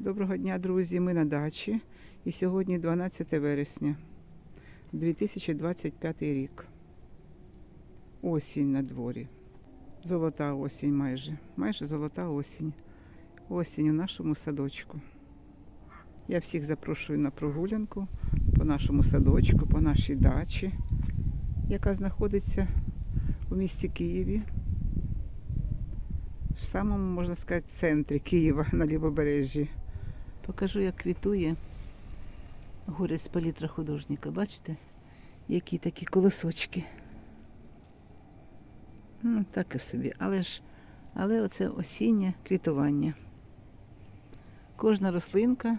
Доброго дня, друзі! Ми на дачі. І сьогодні 12 вересня 2025 рік. Осінь на дворі. Золота осінь майже. Майже золота осінь. Осінь у нашому садочку. Я всіх запрошую на прогулянку по нашому садочку, по нашій дачі, яка знаходиться у місті Києві. В самому, можна сказати, центрі Києва на лівобережжі. Покажу, як квітує горець палітра художника. Бачите? Які такі колосочки. Ну, так і собі. Але ж, але оце осіннє квітування. Кожна рослинка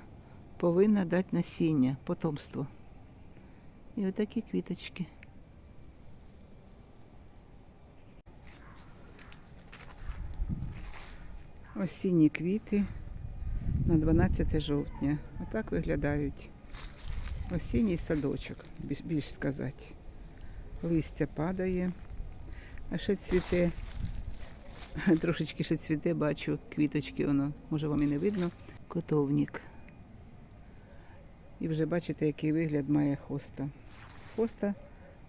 повинна дати насіння, потомство. І отакі квіточки. Осінні квіти на 12 жовтня. Отак виглядають осінній садочок, більш, сказати. Листя падає, а ще цвіте, трошечки ще цвіте, бачу квіточки, воно, може вам і не видно, котовник. І вже бачите, який вигляд має хоста. Хоста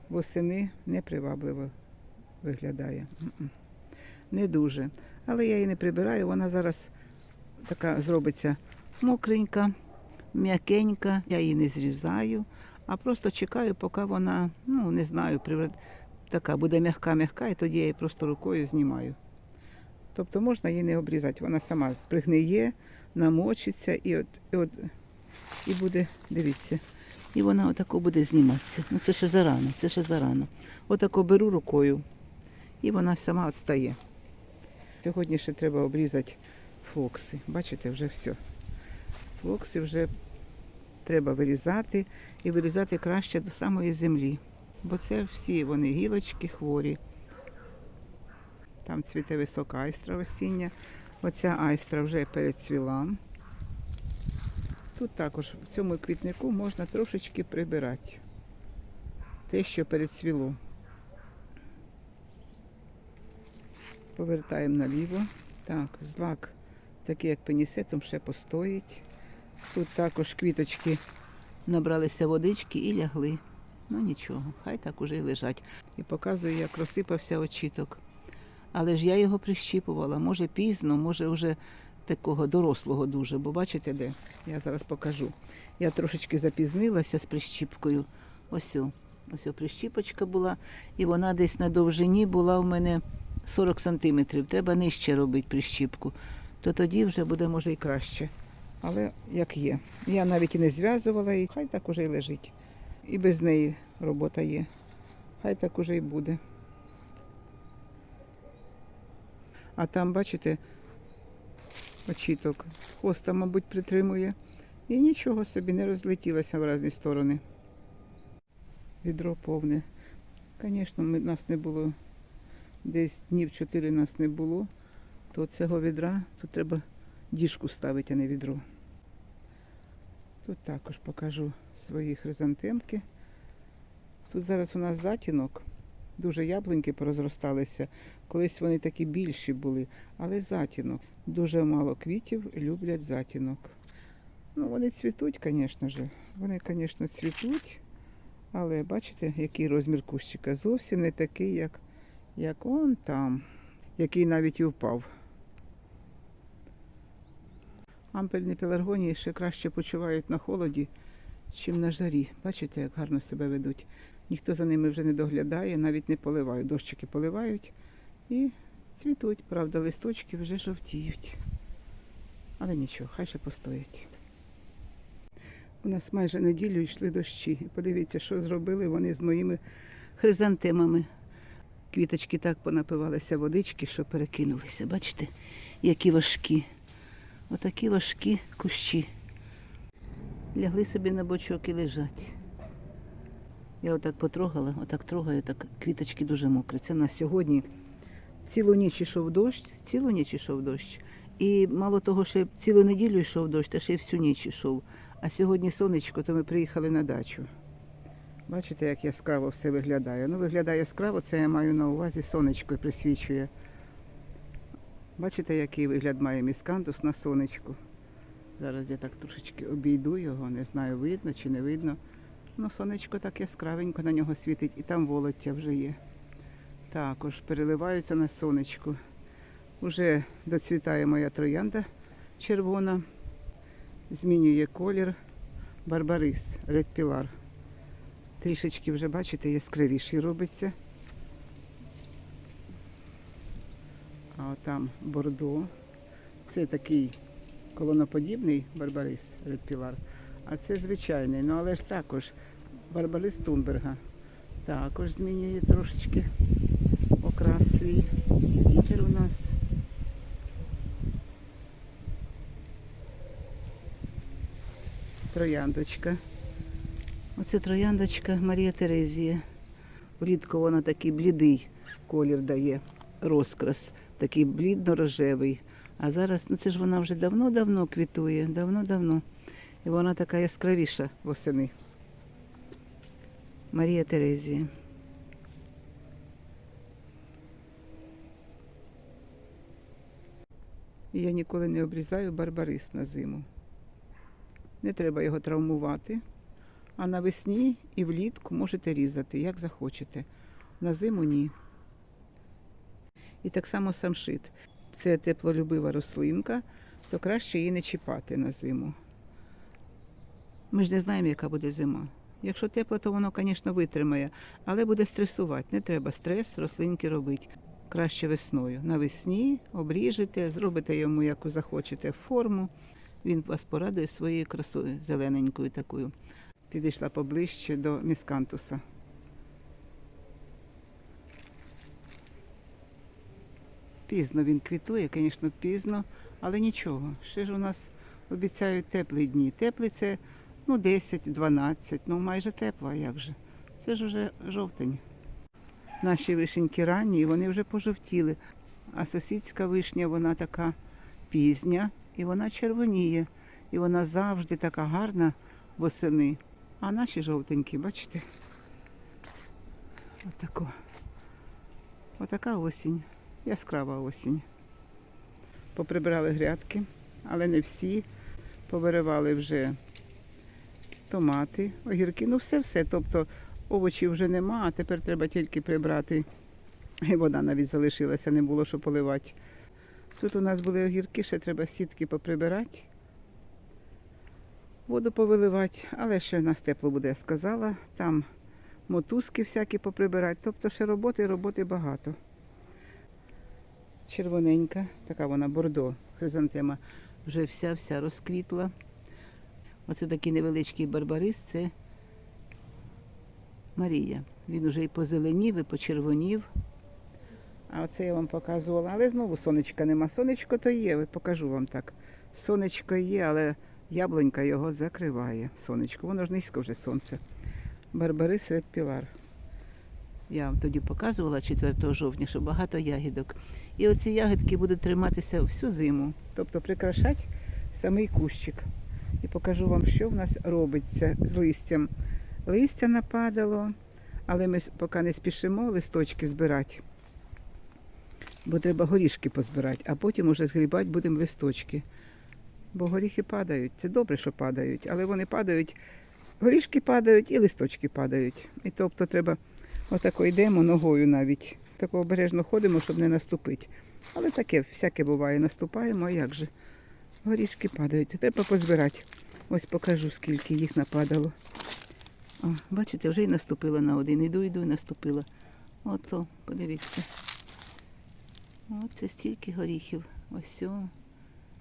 восени непривабливо виглядає. Не дуже. Але я її не прибираю, вона зараз така зробиться мокренька, м'якенька. Я її не зрізаю, а просто чекаю, поки вона, ну не знаю, така буде м'яка-м'яка, і тоді я її просто рукою знімаю. Тобто можна її не обрізати, вона сама пригниє, намочиться і от, і от і буде, дивіться, і вона отако буде зніматися. Ну це ще зарано, це ще зарано. Отако беру рукою, і вона сама от. Сьогодні ще треба обрізати флокси. Бачите, вже все. Флокси вже треба вирізати і вирізати краще до самої землі. Бо це всі вони гілочки хворі. Там цвіте висока айстра осіння. Оця айстра вже перецвіла. Тут також в цьому квітнику можна трошечки прибирати. Те, що перецвіло. Повертаємо наліво. Так, злак, такий як пенісетом, ще постоїть. Тут також квіточки набралися водички і лягли. Ну нічого, хай так уже й лежать. І показую, як розсипався очіток. Але ж я його прищіпувала. Може пізно, може вже такого дорослого дуже, бо бачите де? Я зараз покажу. Я трошечки запізнилася з прищіпкою. Ось. Ось прищіпочка була, і вона десь на довжині була в мене 40 сантиметрів. Треба нижче робити прищіпку. То тоді вже буде, може, і краще. Але як є. Я навіть і не зв'язувала, і хай так уже й лежить. І без неї робота є. Хай так уже й буде. А там, бачите, очіток. Хоста, мабуть, притримує. І нічого собі не розлетілося в різні сторони. Відро повне. Звісно, нас не було десь днів чотири нас не було, то цього відра тут треба діжку ставити, а не відро. Тут також покажу свої хризантемки. Тут зараз у нас затінок. Дуже яблуньки порозросталися. Колись вони такі більші були, але затінок. Дуже мало квітів люблять затінок. Ну, вони цвітуть, звісно ж. Вони, звісно, цвітуть, але бачите, який розмір кущика. Зовсім не такий, як, як он там, який навіть і впав. Ампельні пеларгонії ще краще почувають на холоді, чим на жарі. Бачите, як гарно себе ведуть. Ніхто за ними вже не доглядає, навіть не поливають. Дощики поливають і цвітуть. Правда, листочки вже жовтіють. Але нічого, хай ще постоять. У нас майже неділю йшли дощі. Подивіться, що зробили вони з моїми хризантемами. Квіточки так понапивалися водички, що перекинулися. Бачите, які важкі. Отакі важкі кущі. Лягли собі на бочок і лежать. Я отак потрогала, отак трогаю, так квіточки дуже мокрі. Це на сьогодні цілу ніч йшов дощ, цілу ніч йшов дощ. І мало того, що цілу неділю йшов дощ, та ще й всю ніч йшов. А сьогодні сонечко, то ми приїхали на дачу. Бачите, як яскраво все виглядає. Ну, виглядає яскраво, це я маю на увазі сонечко присвічує. Бачите, який вигляд має міскантус на сонечку. Зараз я так трошечки обійду його, не знаю, видно чи не видно. Ну, сонечко так яскравенько на нього світить, і там волоття вже є. Також переливаються на сонечку. Уже доцвітає моя троянда червона, змінює колір барбарис, Pilar. Трішечки вже, бачите, яскравіший робиться. А там бордо. Це такий колоноподібний барбарис Pilar. А це звичайний, ну але ж також барбарис Тунберга. Також змінює трошечки окрас свій. Вітер у нас. Трояндочка. Оце трояндочка Марія Терезія. Влітку вона такий блідий колір дає, розкрас, такий блідно-рожевий. А зараз, ну це ж вона вже давно-давно квітує, давно-давно. І вона така яскравіша восени. Марія Терезія. І я ніколи не обрізаю барбарис на зиму. Не треба його травмувати. А навесні і влітку можете різати, як захочете. На зиму ні. І так само самшит. Це теплолюбива рослинка, то краще її не чіпати на зиму. Ми ж не знаємо, яка буде зима. Якщо тепло, то воно, звісно, витримає, але буде стресувати. Не треба стрес рослинки робити. Краще весною. Навесні обріжете, зробите йому, яку захочете, форму. Він вас порадує своєю красою, зелененькою такою. Підійшла поближче до міскантуса. Пізно він квітує, звісно, пізно, але нічого. Ще ж у нас обіцяють теплі дні. Теплі це ну, 10-12, ну майже тепло, а як же? Це ж уже жовтень. Наші вишеньки ранні, і вони вже пожовтіли. А сусідська вишня, вона така пізня і вона червоніє. І вона завжди така гарна восени. А наші жовтенькі, бачите? Отако. Отака осінь. Яскрава осінь. Поприбирали грядки, але не всі. Повиривали вже томати, огірки, ну все-все. Тобто овочів вже нема, а тепер треба тільки прибрати. І вода навіть залишилася, не було що поливати. Тут у нас були огірки, ще треба сітки поприбирати, воду повиливати, але ще в нас тепло буде, я сказала. Там мотузки всякі поприбирати. Тобто ще роботи, роботи багато. Червоненька, така вона бордо, хризантема, вже вся-вся розквітла. Оце такий невеличкий барбарис, це Марія. Він уже і позеленів, і почервонів. А оце я вам показувала. Але знову сонечка нема. Сонечко то є, покажу вам так. Сонечко є, але яблунька його закриває. Сонечко. Воно ж низько вже сонце. Барбарис Ред Пілар. Я вам тоді показувала 4 жовтня, що багато ягідок. І оці ягідки будуть триматися всю зиму. Тобто прикрашати самий кущик. І покажу вам, що в нас робиться з листям. Листя нападало, але ми поки не спішимо листочки збирати бо треба горішки позбирати, а потім уже згрібати будемо листочки. Бо горіхи падають. Це добре, що падають, але вони падають, горішки падають і листочки падають. І тобто треба отако йдемо ногою навіть. Тако обережно ходимо, щоб не наступити. Але таке всяке буває, наступаємо, а як же? Горішки падають. Треба позбирати. Ось покажу, скільки їх нападало. О, бачите, вже й наступила на один. Іду, іду і наступила. Ото, подивіться. Оце стільки горіхів. Ось.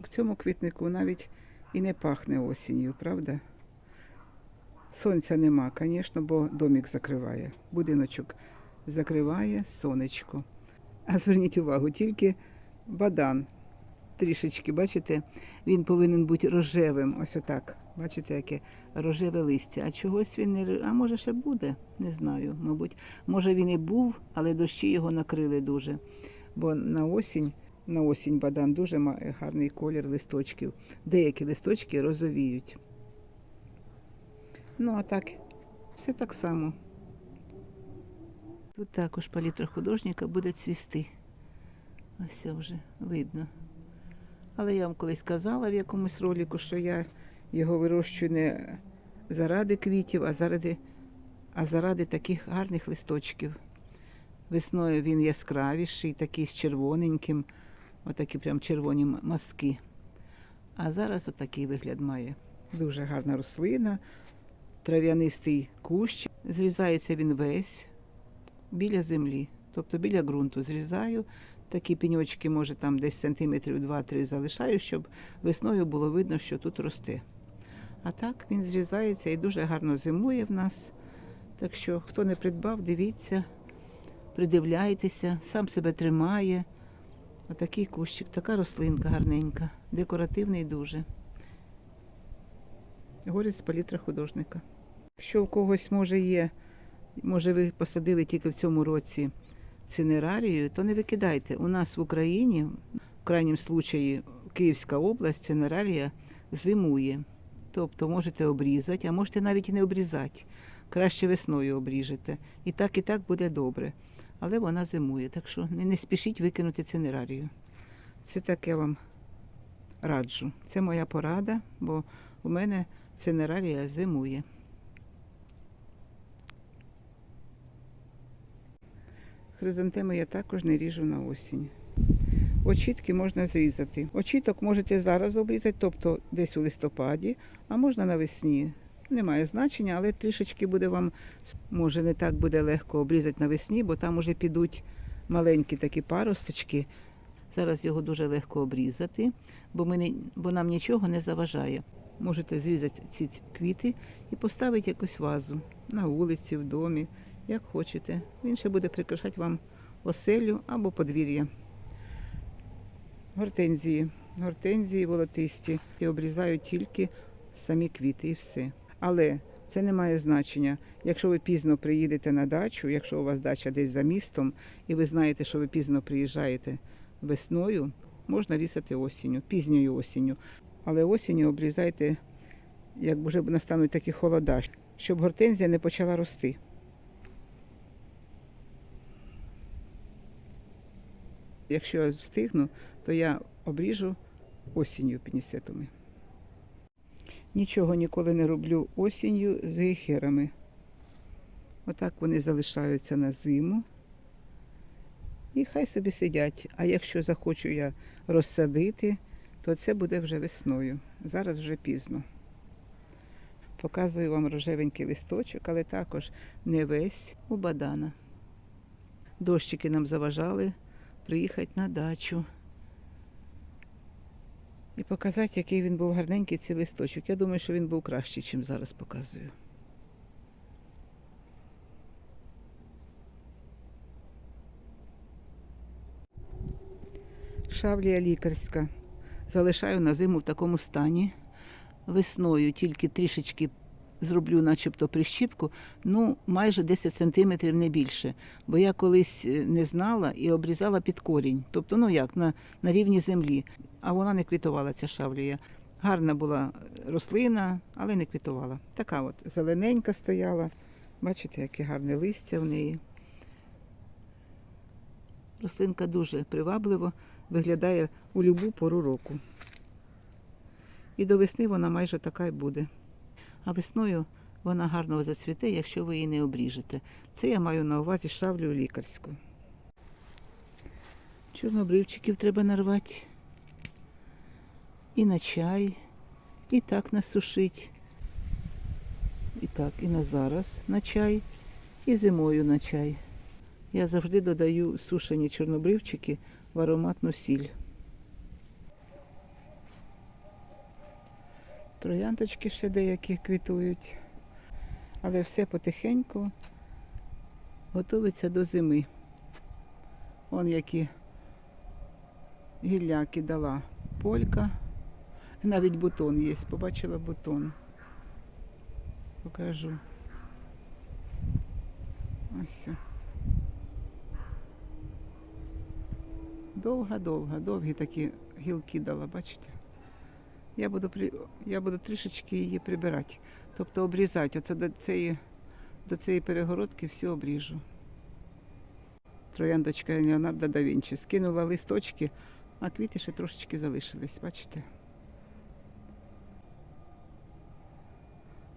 В цьому квітнику навіть і не пахне осінню, правда? Сонця нема, звісно, бо домик закриває. Будиночок закриває сонечко. А зверніть увагу, тільки бадан. Трішечки, бачите, він повинен бути рожевим. Ось отак. Бачите, яке рожеве листя. А чогось він не А може ще буде? Не знаю. Мабуть, може він і був, але дощі його накрили дуже. Бо на осінь, на осінь бадан дуже має гарний колір листочків. Деякі листочки розовіють. Ну, а так, все так само. Тут також палітра художника буде цвісти. Ось це вже видно. Але я вам колись казала в якомусь ролику, що я його вирощую не заради квітів, а заради, а заради таких гарних листочків. Весною він яскравіший, такий з червоненьким, отакі прям червоні м- мазки. А зараз отакий вигляд має. Дуже гарна рослина, трав'янистий кущ. Зрізається він весь біля землі, тобто біля ґрунту. Зрізаю. Такі пеньочки, може, там десь сантиметрів 2-3 залишаю, щоб весною було видно, що тут росте. А так він зрізається і дуже гарно зимує в нас. Так що, хто не придбав, дивіться, придивляйтеся, сам себе тримає. Отакий кущик, така рослинка гарненька, декоративний дуже. Горість палітра художника. Якщо у когось може є, може ви посадили тільки в цьому році цинерарію, то не викидайте. У нас в Україні, в крайнім случаї, Київська область, цинерарія зимує. Тобто можете обрізати, а можете навіть і не обрізати. Краще весною обріжете. І так, і так буде добре. Але вона зимує, так що не, не спішіть викинути цинерарію. Це так я вам раджу. Це моя порада, бо у мене цинерарія зимує. Хризантеми я також не ріжу на осінь. Очітки можна зрізати. Очіток можете зараз обрізати, тобто десь у листопаді, а можна навесні. Немає значення, але трішечки буде вам, може, не так буде легко обрізати навесні, бо там уже підуть маленькі такі паросточки. Зараз його дуже легко обрізати, бо, ми не, бо нам нічого не заважає. Можете зрізати ці квіти і поставити якусь вазу на вулиці, в домі, як хочете. Він ще буде прикрашати вам оселю або подвір'я. Гортензії. Гортензії волотисті. І обрізаю тільки самі квіти і все. Але це не має значення. Якщо ви пізно приїдете на дачу, якщо у вас дача десь за містом, і ви знаєте, що ви пізно приїжджаєте весною, можна різати осінню, пізньою осінню. Але осінню обрізайте, як вже настануть такі холода, щоб гортензія не почала рости. Якщо я встигну, то я обріжу осінню пінісетами. Нічого ніколи не роблю осінню з гейхерами. Отак вони залишаються на зиму. І хай собі сидять. А якщо захочу я розсадити, то це буде вже весною. Зараз вже пізно. Показую вам рожевенький листочок, але також не весь у бадана. Дощики нам заважали приїхати на дачу. І показати, який він був гарненький цей листочок. Я думаю, що він був кращий, чим зараз показую. Шавлія лікарська. Залишаю на зиму в такому стані. Весною тільки трішечки зроблю, начебто, прищіпку, ну майже 10 сантиметрів не більше. Бо я колись е, не знала і обрізала під корінь. Тобто, ну як, на, на рівні землі. А вона не квітувала, ця шавлія. Гарна була рослина, але не квітувала. Така от зелененька стояла. Бачите, яке гарне листя в неї. Рослинка дуже привабливо виглядає у будь-яку пору року. І до весни вона майже така й буде. А весною вона гарно зацвіте, якщо ви її не обріжете. Це я маю на увазі шавлю лікарську. Чорнобривчиків треба нарвати. І на чай, і так насушить. І так, і на зараз на чай, і зимою на чай. Я завжди додаю сушені чорнобривчики в ароматну сіль. Троянточки ще деякі квітують, але все потихеньку готується до зими. Вон які гілляки дала полька. Навіть бутон є. Побачила бутон. Покажу. Ось. Довга-довга, довгі такі гілки дала, бачите? Я буду, я буду трішечки її прибирати. Тобто обрізати. Оце до цієї, до цієї перегородки все обріжу. Трояндочка Леонардо да Вінчі. Скинула листочки, А квіти ще трошечки залишились, бачите?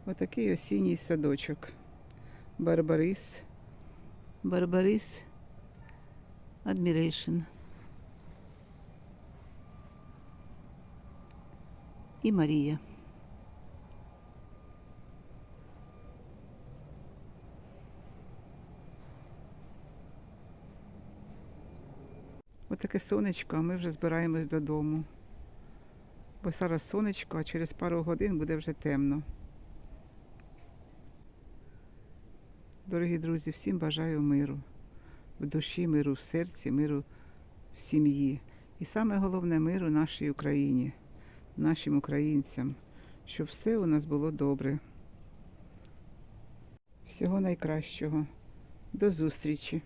Отакий осінній садочок. Барбарис. Барбарис Admiration. І Марія. Отаке сонечко, а ми вже збираємось додому. Бо зараз сонечко, а через пару годин буде вже темно. Дорогі друзі, всім бажаю миру. В душі, миру в серці, миру в сім'ї. І саме головне миру нашій Україні, нашим українцям, щоб все у нас було добре. Всього найкращого. До зустрічі!